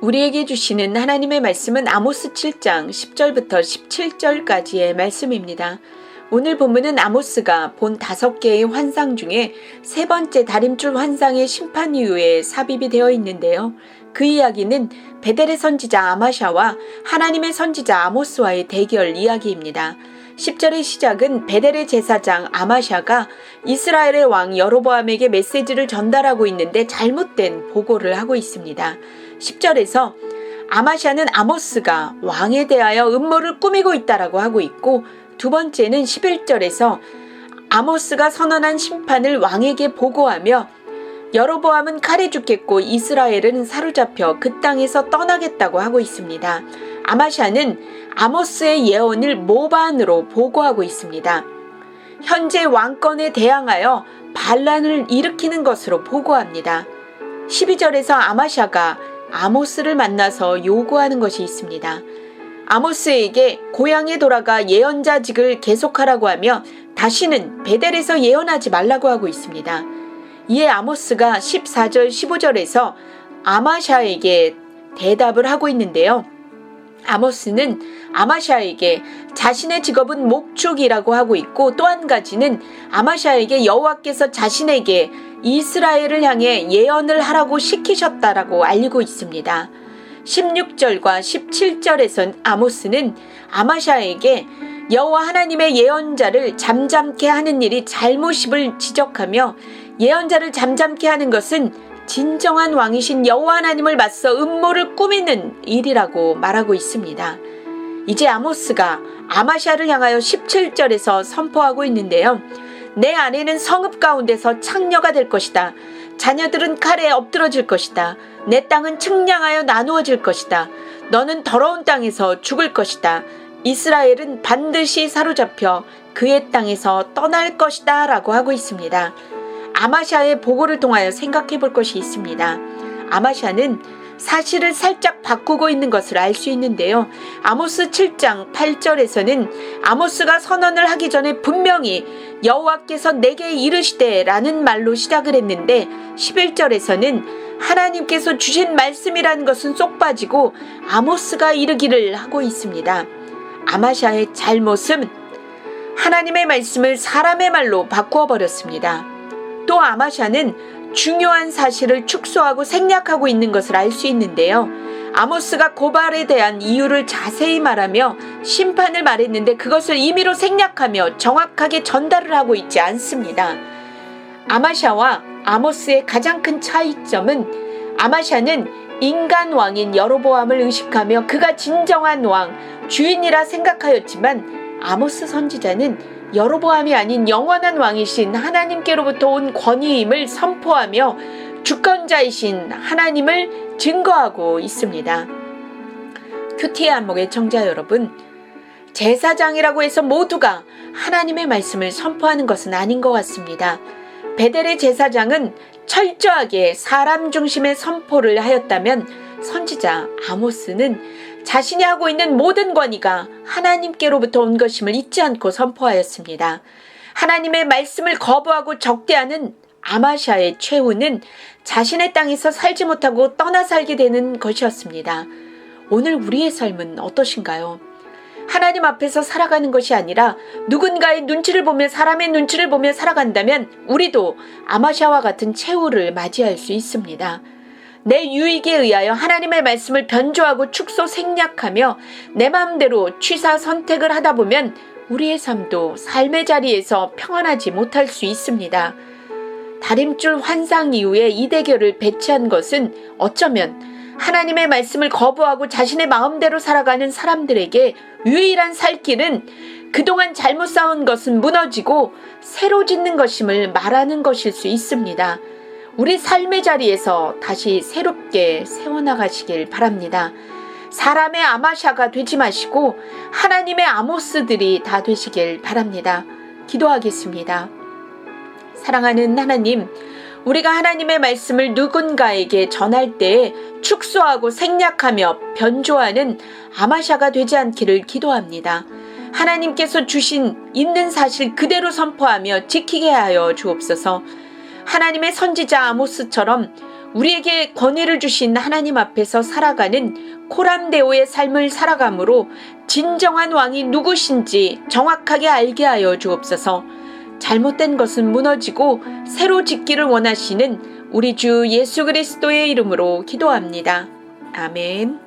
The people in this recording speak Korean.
우리에게 주시는 하나님의 말씀은 아모스 7장 10절부터 17절까지의 말씀입니다. 오늘 본문은 아모스가 본 다섯 개의 환상 중에 세 번째 다림줄 환상의 심판 이후에 삽입이 되어 있는데요. 그 이야기는 베델의 선지자 아마샤와 하나님의 선지자 아모스와의 대결 이야기입니다. 10절의 시작은 베델의 제사장 아마샤가 이스라엘의 왕 여로보암에게 메시지를 전달하고 있는데 잘못된 보고를 하고 있습니다. 10절에서 아마샤는 아모스가 왕에 대하여 음모를 꾸미고 있다라고 하고 있고 두 번째는 11절에서 아모스가 선언한 심판을 왕에게 보고하며 여로보암은 칼에 죽겠고 이스라엘은 사로잡혀 그 땅에서 떠나겠다고 하고 있습니다. 아마샤는 아모스의 예언을 모반으로 보고하고 있습니다. 현재 왕권에 대항하여 반란을 일으키는 것으로 보고합니다. 12절에서 아마샤가 아모스를 만나서 요구하는 것이 있습니다. 아모스에게 고향에 돌아가 예언자직을 계속하라고 하며 다시는 베델에서 예언하지 말라고 하고 있습니다. 이에 아모스가 14절 15절에서 아마샤에게 대답을 하고 있는데요. 아모스는 아마샤에게 자신의 직업은 목축이라고 하고 있고 또 한 가지는 아마샤에게 여호와께서 자신에게 이스라엘을 향해 예언을 하라고 시키셨다라고 알리고 있습니다. 16절과 17절에선 아모스는 아마샤에게 여호와 하나님의 예언자를 잠잠케 하는 일이 잘못임을 지적하며 예언자를 잠잠케 하는 것은 진정한 왕이신 여호와 하나님을 맞서 음모를 꾸미는 일이라고 말하고 있습니다. 이제 아모스가 아마샤를 향하여 17절에서 선포하고 있는데요. 내 아내는 성읍 가운데서 창녀가 될 것이다. 자녀들은 칼에 엎드러질 것이다. 내 땅은 측량하여 나누어질 것이다. 너는 더러운 땅에서 죽을 것이다. 이스라엘은 반드시 사로잡혀 그의 땅에서 떠날 것이다. 라고 하고 있습니다. 아마샤의 보고를 통하여 생각해 볼 것이 있습니다. 아마샤는 사실을 살짝 바꾸고 있는 것을 알 수 있는데요. 아모스 7장 8절에서는 아모스가 선언을 하기 전에 분명히 여호와께서 내게 이르시되라는 말로 시작을 했는데 11절에서는 하나님께서 주신 말씀이라는 것은 쏙 빠지고 아모스가 이르기를 하고 있습니다. 아마샤의 잘못은 하나님의 말씀을 사람의 말로 바꾸어 버렸습니다. 또 아마샤는 중요한 사실을 축소하고 생략하고 있는 것을 알 수 있는데요. 아모스가 고발에 대한 이유를 자세히 말하며 심판을 말했는데 그것을 임의로 생략하며 정확하게 전달을 하고 있지 않습니다. 아마샤와 아모스의 가장 큰 차이점은 아마샤는 인간 왕인 여로보암을 의식하며 그가 진정한 왕, 주인이라 생각하였지만 아모스 선지자는 여로보암이 아닌 영원한 왕이신 하나님께로부터 온 권위임을 선포하며 주권자이신 하나님을 증거하고 있습니다. 큐티의 안목의 청자 여러분, 제사장이라고 해서 모두가 하나님의 말씀을 선포하는 것은 아닌 것 같습니다. 베델의 제사장은 철저하게 사람 중심의 선포를 하였다면 선지자 아모스는 자신이 하고 있는 모든 권위가 하나님께로부터 온 것임을 잊지 않고 선포하였습니다. 하나님의 말씀을 거부하고 적대하는 아마샤의 최후는 자신의 땅에서 살지 못하고 떠나 살게 되는 것이었습니다. 오늘 우리의 삶은 어떠신가요? 하나님 앞에서 살아가는 것이 아니라 누군가의 눈치를 보며 사람의 눈치를 보며 살아간다면 우리도 아마샤와 같은 최후를 맞이할 수 있습니다. 내 유익에 의하여 하나님의 말씀을 변조하고 축소 생략하며 내 마음대로 취사 선택을 하다 보면 우리의 삶도 삶의 자리에서 평안하지 못할 수 있습니다. 다림줄 환상 이후에 이 대결을 배치한 것은 어쩌면 하나님의 말씀을 거부하고 자신의 마음대로 살아가는 사람들에게 유일한 살 길은 그동안 잘못 쌓은 것은 무너지고 새로 짓는 것임을 말하는 것일 수 있습니다. 우리 삶의 자리에서 다시 새롭게 세워나가시길 바랍니다. 사람의 아마샤가 되지 마시고 하나님의 아모스들이 다 되시길 바랍니다. 기도하겠습니다. 사랑하는 하나님, 우리가 하나님의 말씀을 누군가에게 전할 때 축소하고 생략하며 변조하는 아마샤가 되지 않기를 기도합니다. 하나님께서 주신 있는 사실 그대로 선포하며 지키게 하여 주옵소서. 하나님의 선지자 아모스처럼 우리에게 권위를 주신 하나님 앞에서 살아가는 코람데오의 삶을 살아감으로 진정한 왕이 누구신지 정확하게 알게 하여 주옵소서. 잘못된 것은 무너지고 새로 짓기를 원하시는 우리 주 예수 그리스도의 이름으로 기도합니다. 아멘.